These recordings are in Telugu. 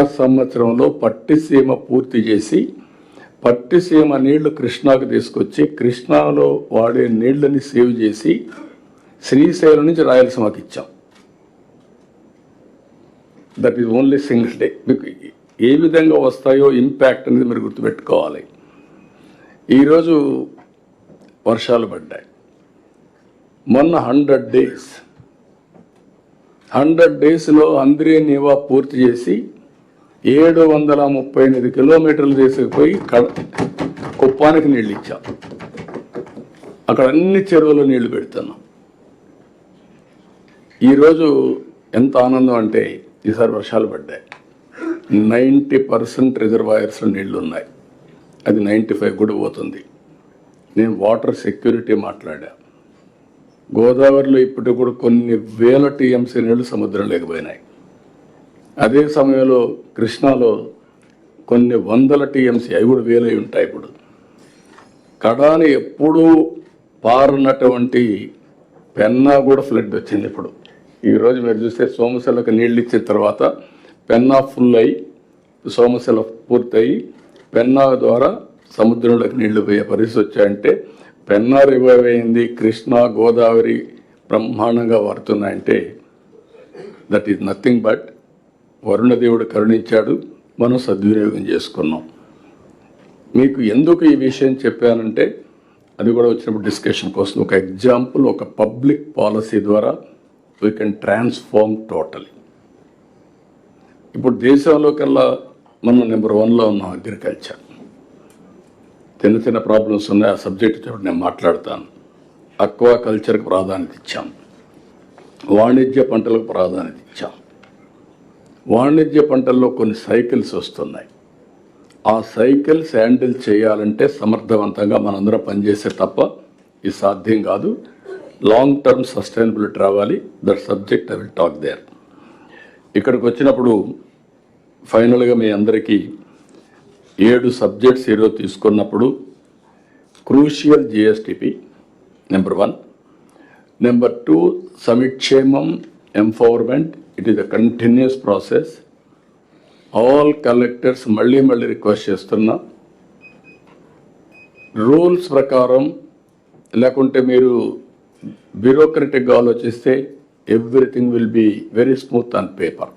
ఒక్క సంవత్సరంలో పట్టిసీమ పూర్తి చేసి పట్టిసీమ నీళ్ళు కృష్ణాకు తీసుకొచ్చి కృష్ణాలో వాడే నీళ్ళని సేవ్ చేసి శ్రీశైలం నుంచి రాయలసీమకి ఇచ్చాం. That is only single day మీకు ఏ విధంగా వస్తాయో ఇంపాక్ట్ అనేది మీరు గుర్తుపెట్టుకోవాలి. ఈరోజు వర్షాలు పడ్డాయి. మొన్న హండ్రెడ్ డేస్ హండ్రెడ్ డేస్లో అంద్రే నివా పూర్తి చేసి ఏడు వందల ముప్పై ఎనిమిది కిలోమీటర్లు తీసుకుపోయి కడ కుప్పానికి నీళ్ళు ఇచ్చాం అక్కడ అన్ని చెరువులు నీళ్ళు పెడుతున్నాం. ఈరోజు ఎంత ఆనందం అంటే ఈసారి వర్షాలు పడ్డాయి. నైంటీ పర్సెంట్ రిజర్వాయర్స్లో నీళ్ళు ఉన్నాయి అది నైంటీ ఫైవ్ కూడా పోతుంది నేను వాటర్ సెక్యూరిటీ మాట్లాడా. గోదావరిలో ఇప్పటికి కూడా కొన్ని వేల టీఎంసీ నీళ్ళు సముద్రం లేకపోయినాయి అదే సమయంలో కృష్ణాలో కొన్ని వందల టీఎంసీ అవి కూడా వేలై ఉంటాయి ఇప్పుడు. కడాని ఎప్పుడూ పారనటువంటి పెన్నా కూడా ఫ్లడ్ వచ్చింది ఇప్పుడు. ఈరోజు మీరు చూస్తే సోమశిలకు నీళ్ళు ఇచ్చిన తర్వాత పెన్నా ఫుల్ అయి సోమశిల పూర్తయి పెన్నా ద్వారా సముద్రంలోకి నీళ్ళు పోయే పరిస్థితి వచ్చాయంటే పెన్నా రివైవ్ అయింది కృష్ణా గోదావరి బ్రహ్మాండంగా వాడుతున్నాయంటే దట్ ఈజ్ నథింగ్ బట్ వరుణదేవుడు కరుణించాడు మనం సద్వినియోగం చేసుకున్నాం. మీకు ఎందుకు ఈ విషయం చెప్పానంటే అది కూడా వచ్చినప్పుడు డిస్కషన్ కోసం ఒక ఎగ్జాంపుల్ ఒక పబ్లిక్ పాలసీ ద్వారా వీ కెన్ ట్రాన్స్ఫార్మ్ టోటలీ ఇప్పుడు దేశంలో కల్లా మనం నెంబర్ వన్లో ఉన్నాం అగ్రికల్చర్ చిన్న చిన్న ప్రాబ్లమ్స్ ఉన్నాయి ఆ సబ్జెక్ట్ చూడండి నేను మాట్లాడతాను. అక్వా కల్చర్కి ప్రాధాన్యత ఇచ్చాం. వాణిజ్య పంటలకు ప్రాధాన్యత ఇచ్చాం. వాణిజ్య పంటల్లో కొన్ని సైకిల్స్ వస్తున్నాయి. ఆ సైకిల్స్ హ్యాండిల్ చేయాలంటే సమర్థవంతంగా మనందరం పనిచేసే తప్ప ఇది సాధ్యం కాదు. లాంగ్ టర్మ్ సస్టైనబిలిటీ రావాలి. That subject I will talk there. ఇక్కడికి వచ్చినప్పుడు ఫైనల్గా మీ అందరికీ ఏడు సబ్జెక్ట్స్ ఈరోజు తీసుకున్నప్పుడు crucial GSDP number one. Number two సమిక్షేమం empowerment it is a continuous process all collectors మళ్ళీ మళ్ళీ రిక్వెస్ట్ చేస్తున్నా. రూల్స్ ప్రకారం లేకుంటే మీరు బ్యూరోక్రటిక్గా ఆలోచిస్తే everything will be very smooth on paper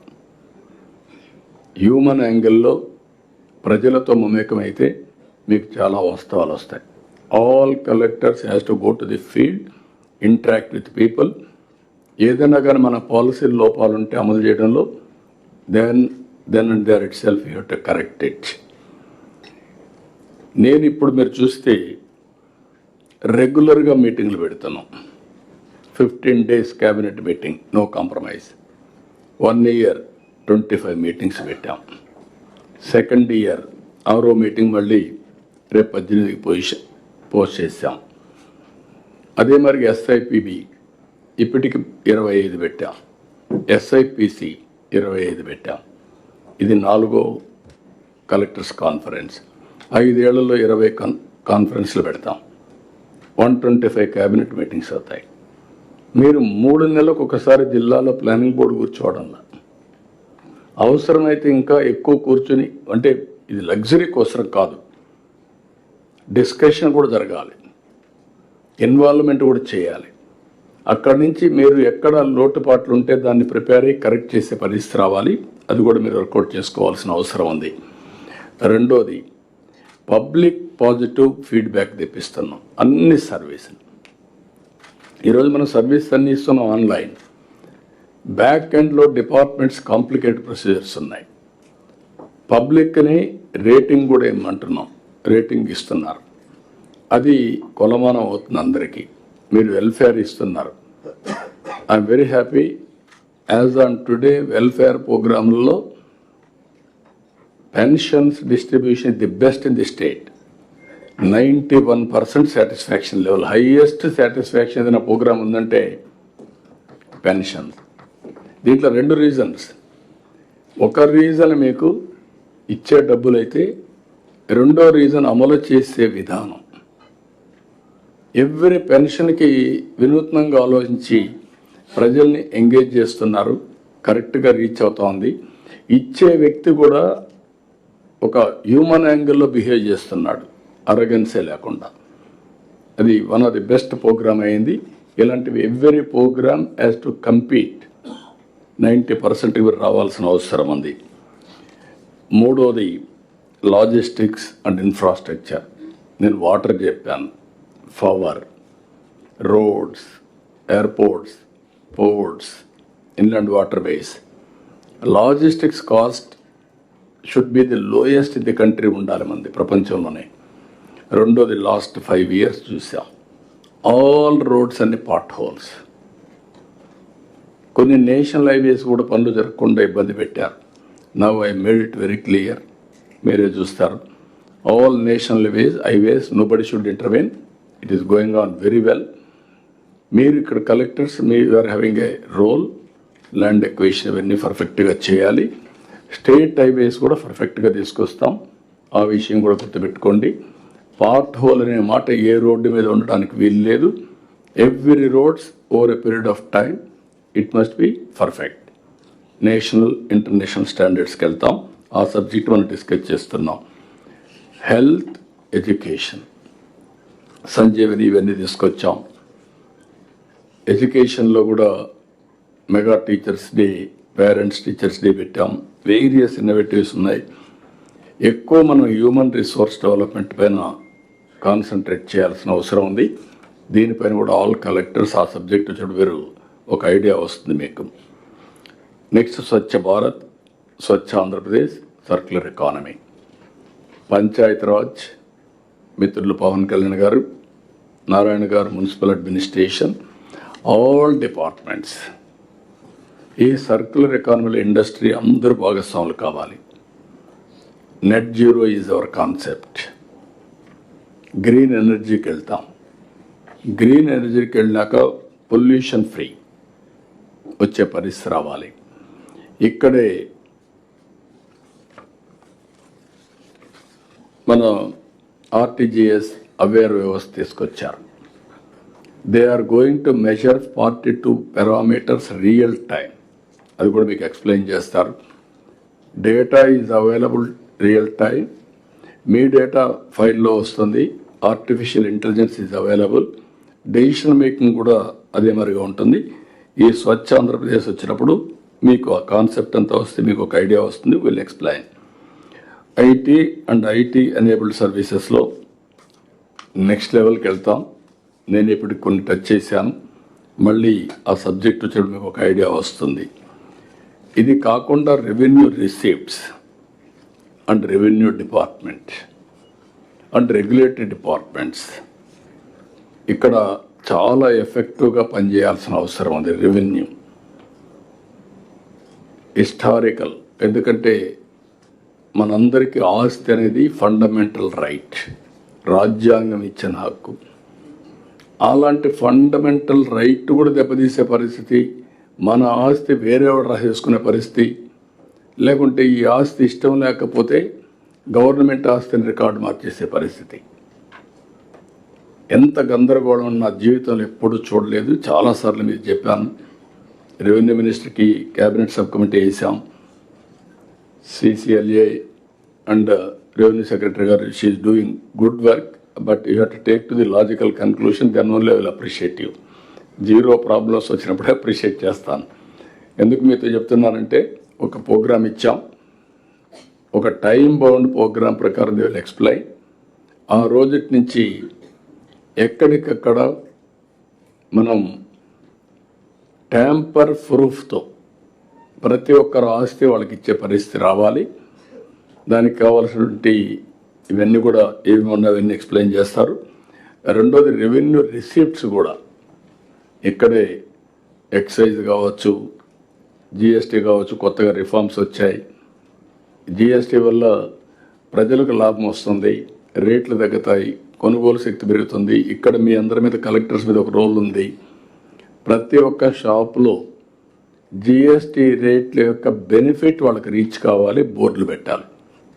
human యాంగిల్లో ప్రజలతో మమేకమైతే మీకు చాలా వాస్తవాలు వస్తాయి. All collectors has to go to the field interact with people ఏదైనా కానీ మన పాలసీ లోపాలు ఉంటే అమలు చేయడంలో then then and there itself you to correct it నేను ఇప్పుడు మీరు చూస్తే రెగ్యులర్గా మీటింగ్లు పెడుతున్నాం. Fifteen days cabinet meeting no compromise one year twenty five meetings పెట్టాం. సెకండ్ ఇయర్ ఆరో మీటింగ్ మళ్ళీ రేపు పద్దెనిమిదికి పొజిషన్ పోస్ట్ చేసాం అదే మరి ఎస్ఐపిబి ఇప్పటికి ఇరవై ఐదు పెట్టాం. ఎస్ఐపిసి ఇరవై ఐదు పెట్టాం. ఇది నాలుగో కలెక్టర్స్ కాన్ఫరెన్స్. ఐదేళ్ళలో ఇరవై కాన్ కాన్ఫరెన్స్లు పెడతాం. One twenty five cabinet meetings అవుతాయి. మీరు మూడు నెలలకు ఒకసారి జిల్లాలో ప్లానింగ్ బోర్డు కూర్చోవడంలా. అవసరమైతే ఇంకా ఎక్కువ కూర్చుని అంటే ఇది లగ్జరీ కోసం కాదు. డిస్కషన్ కూడా జరగాలి. ఇన్వాల్వ్మెంట్ కూడా చేయాలి. అక్కడి నుంచి మీరు ఎక్కడ లోటుపాట్లు ఉంటే దాన్ని ప్రిపేర్ అయ్యి కరెక్ట్ చేసే పరిస్థితి రావాలి. అది కూడా మీరు వర్కౌట్ చేసుకోవాల్సిన అవసరం ఉంది. రెండోది పబ్లిక్ పాజిటివ్ ఫీడ్బ్యాక్ తెప్పిస్తున్నాం. అన్ని సర్వీసులు. ఈరోజు మనం సర్వీస్ అన్ని ఇస్తున్నాం ఆన్లైన్. బ్యాక్ ఎండ్లో డిపార్ట్మెంట్స్ కాంప్లికేటెడ్ ప్రొసీజర్స్ ఉన్నాయి. పబ్లిక్ని రేటింగ్ కూడా ఇమ్మంటున్నాం. రేటింగ్ ఇస్తున్నారు. అది కొలమానం అవుతుంది అందరికీ. మీరు వెల్ఫేర్ ఇస్తున్నారు. I'm very happy as on today welfare ప్రోగ్రాంలో pensions distribution the best in the state ninety one percent satisfaction level highest satisfaction ఏదైనా ప్రోగ్రామ్ ఉందంటే పెన్షన్ దీంట్లో రెండు రీజన్స్ ఒక రీజన్ మీకు ఇచ్చే డబ్బులైతే రెండో రీజన్ అమలు చేసే విధానం. ఎవ్రీ పెన్షన్కి వినూత్నంగా ఆలోచించి ప్రజల్ని ఎంగేజ్ చేస్తున్నారు. కరెక్ట్గా రీచ్ అవుతోంది. ఇచ్చే వ్యక్తి కూడా ఒక హ్యూమన్ యాంగిల్లో బిహేవ్ చేస్తున్నాడు. అరగన్సే లేకుండా. అది one of the best programme అయింది. ఇలాంటివి every programme as to compete ninety percent రావాల్సిన అవసరం ఉంది. మూడోది లాజిస్టిక్స్ అండ్ ఇన్ఫ్రాస్ట్రక్చర్. నేను వాటర్ చెప్పాను. Power roads airports ports inland waterways logistics cost should be the lowest the country ఉండాలి మంది ప్రపంచంలోనే. రెండోది లాస్ట్ ఫైవ్ ఇయర్స్ చూసాం. ఆల్ రోడ్స్ అన్ని పాట్ హోల్స్ కొన్ని నేషనల్ హైవేస్ కూడా పనులు జరగకుండా ఇబ్బంది పెట్టారు. Now I made it very clear మీరే చూస్తారు. All national highways highways nobody should intervene it is going on very well మీరు ఇక్కడ collectors me are having a role land equation ఇవన్నీ పర్ఫెక్ట్గా చేయాలి. స్టేట్ హైవేస్ కూడా పర్ఫెక్ట్గా తీసుకొస్తాం. ఆ విషయం కూడా గుర్తుపెట్టుకోండి. పార్ట్ హోల్ అనే మాట ఏ రోడ్డు మీద ఉండడానికి వీలు లేదు every roads over a period of time it must be perfect national international స్టాండర్డ్స్కి వెళ్తాం. ఆ సబ్జెక్ట్ మనం డిస్కస్ చేస్తున్నాం. హెల్త్ ఎడ్యుకేషన్ సంజీవని ఇవన్నీ తీసుకొచ్చాం. ఎడ్యుకేషన్లో కూడా mega teachers day parents teachers day పెట్టాం. వేరియస్ ఇన్నోవేటివ్స్ ఉన్నాయి. ఎక్కువ మనం హ్యూమన్ రిసోర్స్ డెవలప్మెంట్ పైన కాన్సన్ట్రేట్ చేయాల్సిన అవసరం ఉంది. దీనిపైన కూడా ఆల్ కలెక్టర్స్ ఆ సబ్జెక్ట్ చూడ మీరు ఒక ఐడియా వస్తుంది మీకు. Next Swachh Bharat Swachh Andhra Pradesh circular economy Panchayati Raj మిత్రులు పవన్ కళ్యాణ్ గారు నారాయణ గారు మున్సిపల్ అడ్మినిస్ట్రేషన్ ఆల్ డిపార్ట్మెంట్స్. ఈ సర్క్యులర్ ఎకానమీలో ఇండస్ట్రీ అందరూ భాగస్వాములు కావాలి. Net zero is our concept green ఎనర్జీకి వెళ్తాం. గ్రీన్ ఎనర్జీకి వెళ్ళినాక పొల్యూషన్ ఫ్రీ వచ్చే పరిస్థితి రావాలి. ఇక్కడే మనం ఆర్టీజీఎస్ అవేర్ వ్యవస్థ తీసుకొచ్చారు. They are going to measure forty two parameters real time అది కూడా మీకు ఎక్స్ప్లెయిన్ చేస్తారు. Data is available real time me data ఫైల్లో వస్తుంది. Artificial intelligence is available decision making కూడా అదే మరిగా ఉంటుంది. ఈ స్వచ్ఛ ఆంధ్రప్రదేశ్ వచ్చినప్పుడు మీకు ఆ కాన్సెప్ట్ అంతా వస్తే మీకు ఒక ఐడియా వస్తుంది. Will explain IT and IT enabled సర్వీసెస్లో నెక్స్ట్ లెవెల్కి వెళ్తాం. నేను ఇప్పుడు కొన్ని టచ్ చేశాను. మళ్ళీ ఆ సబ్జెక్ట్ చూడడం మీకు ఒక ఐడియా వస్తుంది. ఇది కాకుండా revenue receipts and revenue department and regulatory departments ఇక్కడ చాలా ఎఫెక్టివ్గా పనిచేయాల్సిన అవసరం ఉంది. రెవెన్యూ హిస్టారికల్ ఎందుకంటే మనందరికీ ఆస్తి అనేది ఫండమెంటల్ రైట్ రాజ్యాంగం ఇచ్చిన హక్కు. అలాంటి ఫండమెంటల్ రైట్ కూడా దెబ్బతీసే పరిస్థితి మన ఆస్తి వేరేవాడు రాసేసుకునే పరిస్థితి. లేకుంటే ఈ ఆస్తి ఇష్టం లేకపోతే గవర్నమెంట్ ఆస్తిని రికార్డు మార్చేసే పరిస్థితి. ఎంత గందరగోళం నా జీవితంలో ఎప్పుడూ చూడలేదు. చాలాసార్లు మీరు చెప్పాను. రెవెన్యూ మినిస్టర్కి క్యాబినెట్ సబ్ కమిటీ వేసాం. సిసిఎల్ఏ అండ్ రెవెన్యూ సెక్రటరీ గారు she's doing good work but you have to take to the logical conclusion then only will appreciate you zero problems వచ్చినప్పుడే అప్రిషియేట్ చేస్తాను. ఎందుకు మీతో చెప్తున్నానంటే ఒక ప్రోగ్రామ్ ఇచ్చాం. ఒక టైం బౌండ్ ప్రోగ్రామ్ ప్రకారం ది విల్ ఎక్స్ప్లెయిన్ ఆ రోజుటి నుంచి ఎక్కడికక్కడ మనం ట్యాంపర్ ప్రూఫ్తో ప్రతి ఒక్కరు ఆస్తి వాళ్ళకి ఇచ్చే పరిస్థితి రావాలి. దానికి కావాల్సినటువంటి ఇవన్నీ కూడా ఏమి ఉన్నవన్నీ ఎక్స్ప్లెయిన్ చేస్తారు. రెండోది రెవెన్యూ రిసీప్ట్స్ కూడా. ఇక్కడే ఎక్సైజ్ కావచ్చు జిఎస్టీ కావచ్చు కొత్తగా రిఫార్మ్స్ వచ్చాయి. జిఎస్టీ వల్ల ప్రజలకు లాభం వస్తుంది రేట్లు తగ్గుతాయి కొనుగోలు శక్తి పెరుగుతుంది. ఇక్కడ మీ అందరి మీద కలెక్టర్స్ మీద ఒక రోల్ ఉంది. ప్రతి ఒక్క షాప్లో జిఎస్టీ రేట్ల యొక్క బెనిఫిట్ వాళ్ళకి రీచ్ కావాలి బోర్డులు పెట్టాలి.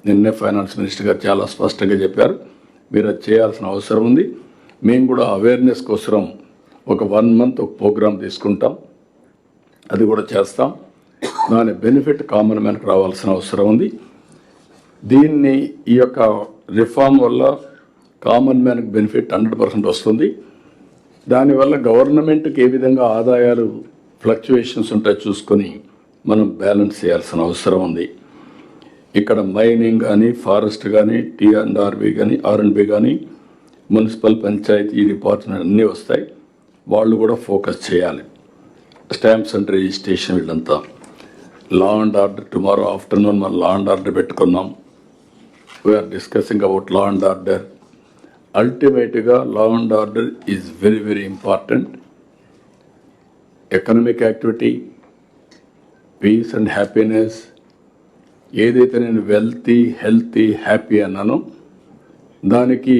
నిన్నే ఫైనాన్స్ మినిస్టర్ గారు చాలా స్పష్టంగా చెప్పారు. మీరు అది చేయాల్సిన అవసరం ఉంది. మేము కూడా అవేర్నెస్ కోసం ఒక వన్ మంత్ ఒక ప్రోగ్రామ్ తీసుకుంటాం. అది కూడా చేస్తాం. దాని బెనిఫిట్ కామన్ మ్యాన్కి రావాల్సిన అవసరం ఉంది. దీన్ని ఈ యొక్క రిఫార్మ్ వల్ల కామన్ మ్యాన్కి బెనిఫిట్ హండ్రెడ్ పర్సెంట్ వస్తుంది. దానివల్ల గవర్నమెంట్కి ఏ విధంగా ఆదాయాలు ఫ్లక్చువేషన్స్ ఉంటాయి చూసుకొని మనం బ్యాలెన్స్ చేయాల్సిన అవసరం ఉంది. ఇక్కడ మైనింగ్ కానీ ఫారెస్ట్ కానీ టీ అండ్ ఆర్బీ కానీ ఆర్ఎండ్బి కానీ మున్సిపల్ పంచాయతీ డిపార్ట్మెంట్ అన్నీ వస్తాయి. వాళ్ళు కూడా ఫోకస్ చేయాలి. స్టాంప్స్ అండ్ రిజిస్ట్రేషన్ వీళ్ళంతా. Law and order tomorrow afternoon మనం లా అండ్ ఆర్డర్ పెట్టుకున్నాం. We're discussing about law and order. అల్టిమేట్గా law and order is very very important economic activity peace and happiness ఏదైతే నేను వెల్తీ హెల్తీ హ్యాపీ అన్నానో దానికి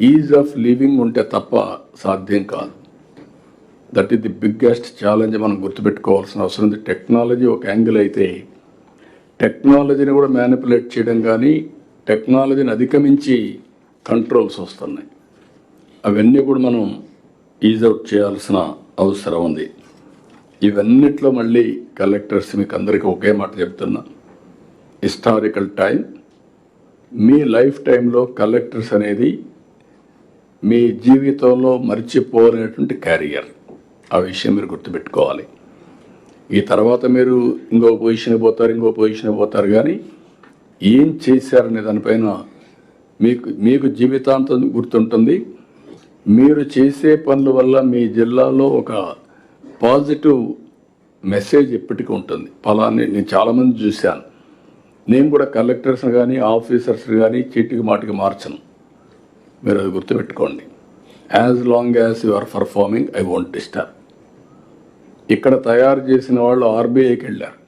ఈజ్ ఆఫ్ లివింగ్ ఉంటే తప్ప సాధ్యం కాదు. That is the biggest challenge మనం గుర్తుపెట్టుకోవాల్సిన అవసరం ఉంది. టెక్నాలజీ ఒక యాంగిల్ అయితే టెక్నాలజీని కూడా మ్యానిపులేట్ చేయడం కానీ టెక్నాలజీని అధిగమించి కంట్రోల్స్ వస్తున్నాయి. అవన్నీ కూడా మనం ఈజ్ అవుట్ చేయాల్సిన అవసరం ఉంది. ఇవన్నిట్లో మళ్ళీ కలెక్టర్స్ మీకు అందరికీ ఒకే మాట చెప్తున్నా. హిస్టారికల్ టైం మీ లైఫ్ టైంలో కలెక్టర్స్ అనేది మీ జీవితంలో మర్చిపోలేనటువంటి క్యారియర్. ఆ విషయం మీరు గుర్తుపెట్టుకోవాలి. ఈ తర్వాత మీరు ఇంకో పొజిషన్ పోతారు ఇంకో పొజిషన్ పోతారు కానీ ఏం చేశారనే దానిపైన మీకు మీకు జీవితాంతం గుర్తుంటుంది. మీరు చేసే పనుల వల్ల మీ జిల్లాలో ఒక పాజిటివ్ మెసేజ్ ఎప్పటికీ ఉంటుంది. ఫలాన్ని నేను చాలామంది చూశాను. నేను కూడా కలెక్టర్స్ కానీ ఆఫీసర్స్ కానీ చీటికి మాటికి మార్చను. మీరు అది గుర్తుపెట్టుకోండి. As long as you are performing I want disturb ఇక్కడ తయారు చేసిన వాళ్ళు ఆర్బీఐకి వెళ్ళారు.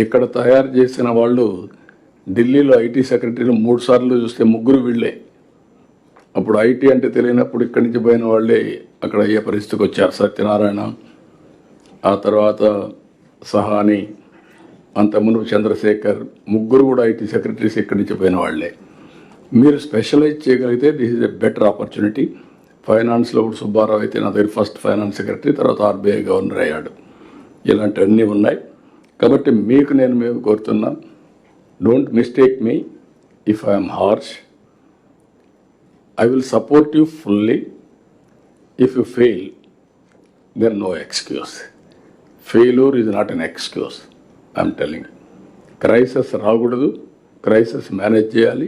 ఇక్కడ తయారు చేసిన వాళ్ళు ఢిల్లీలో ఐటీ సెక్రటరీలు మూడు సార్లు చూస్తే ముగ్గురు వీళ్ళే. అప్పుడు ఐటీ అంటే తెలియనప్పుడు ఇక్కడి నుంచి పోయిన వాళ్ళే అక్కడ అయ్యే పరిస్థితికి వచ్చారు సత్యనారాయణ. ఆ తర్వాత సహాని అంత చంద్రశేఖర్ ముగ్గురు కూడా ఐటీ సెక్రటరీస్ ఇక్కడి నుంచి పోయిన వాళ్ళే. మీరు స్పెషలైజ్ చేయగలిగితే this is a better opportunity. ఫైనాన్స్లో ఇప్పుడు సుబ్బారావు అయితే నా దగ్గర ఫస్ట్ ఫైనాన్స్ సెక్రటరీ తర్వాత ఆర్బీఐ గవర్నర్ అయ్యాడు. ఇలాంటివన్నీ ఉన్నాయి. కాబట్టి మీకు నేను మేము కోరుతున్నా don't mistake me if I'm harsh I will support you fully if you fail then no excuse failure is not an excuse I'm telling crisis రాకూడదు క్రైసిస్ మేనేజ్ చేయాలి.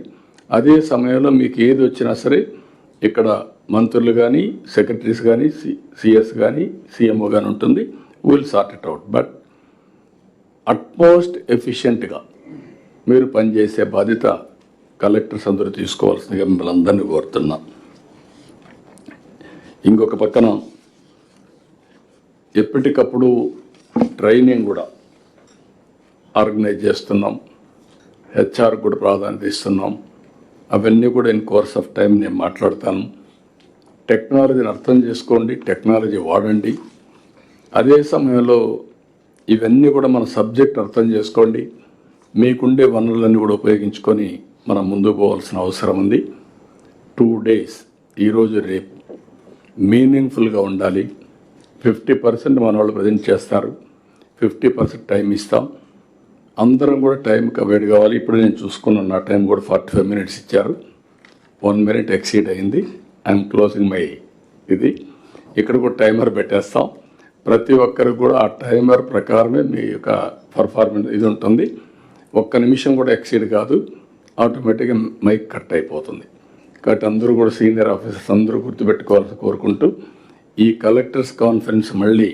అదే సమయంలో మీకు ఏది వచ్చినా సరే ఇక్కడ మంత్రులు కానీ సెక్రటరీస్ కానీ సి సిఎస్ కానీ సీఎంఓ కానీ ఉంటుంది will sort it out but utmost ఎఫిషియెంట్గా మీరు పనిచేసే బాధ్యత కలెక్టర్స్ అందరూ తీసుకోవాల్సిందిగా మిమ్మల్ని అందరినీ కోరుతున్నా. ఇంకొక పక్కన ఎప్పటికప్పుడు ట్రైనింగ్ కూడా ఆర్గనైజ్ చేస్తున్నాం. హెచ్ఆర్ కూడా ప్రాధాన్యత ఇస్తున్నాం. అవన్నీ కూడా ఇన్ కోర్స్ ఆఫ్ టైం నేను మాట్లాడతాను. టెక్నాలజీని అర్థం చేసుకోండి టెక్నాలజీ వాడండి. అదే సమయంలో ఇవన్నీ కూడా మన సబ్జెక్ట్ అర్థం చేసుకోండి. మీకుండే వనరులన్నీ కూడా ఉపయోగించుకొని మనం ముందుకు పోవాల్సిన అవసరం ఉంది. టూ డేస్ ఈరోజు రేపు. మీనింగ్ఫుల్గా ఉండాలి. ఫిఫ్టీ పర్సెంట్ మన వాళ్ళు ప్రజెంట్ చేస్తారు. ఫిఫ్టీ పర్సెంట్ టైం ఇస్తాం. అందరం కూడా టైంకి అవైడ్ కావాలి. ఇప్పుడు నేను చూసుకున్నాను నా టైం కూడా ఫార్టీ ఫైవ్ మినిట్స్ ఇచ్చారు. వన్ మినిట్ ఎక్సీడ్ అయింది. ఐఎమ్ క్లోజింగ్ మై ఇది. ఇక్కడ కూడా టైమర్ పెట్టేస్తాం. ప్రతి ఒక్కరికి కూడా ఆ టైమర్ ప్రకారమే మీ యొక్క పర్ఫార్మెన్స్ ఇది ఉంటుంది. ఒక్క నిమిషం కూడా ఎక్సీడ్ కాదు. ఆటోమేటిక్గా మైక్ కట్ అయిపోతుంది. కాబట్టి అందరూ కూడా సీనియర్ ఆఫీసర్స్ అందరూ గుర్తుపెట్టుకోవాలని కోరుకుంటూ ఈ కలెక్టర్స్ కాన్ఫరెన్స్ మళ్ళీ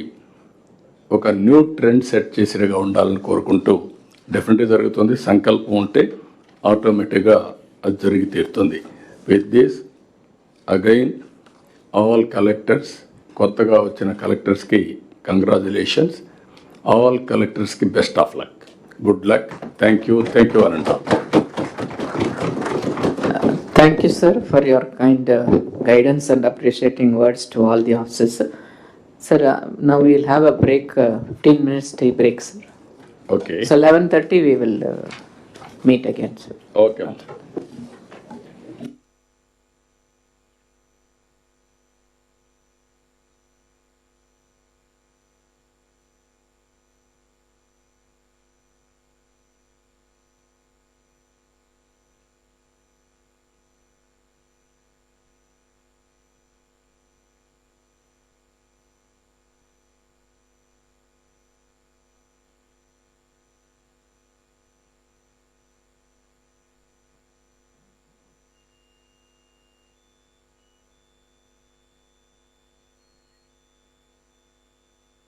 ఒక న్యూ ట్రెండ్ సెట్ చేసినగా ఉండాలని కోరుకుంటూ డెఫినెట్గా జరుగుతుంది. సంకల్పం ఉంటే ఆటోమేటిక్గా అది జరిగి తీరుతుంది. With this again all collectors కొత్తగా వచ్చిన కలెక్టర్స్కి congratulations all కలెక్టర్స్కి best of luck good luck thank you thank you అనంటాం Thank you, sir, for your kind uh, guidance and appreciating words to all the officers. Sir, uh, now we will have a break, uh, 15 minutes tea break, sir. Okay. So 11.30 we will uh, meet again, sir. Okay. okay.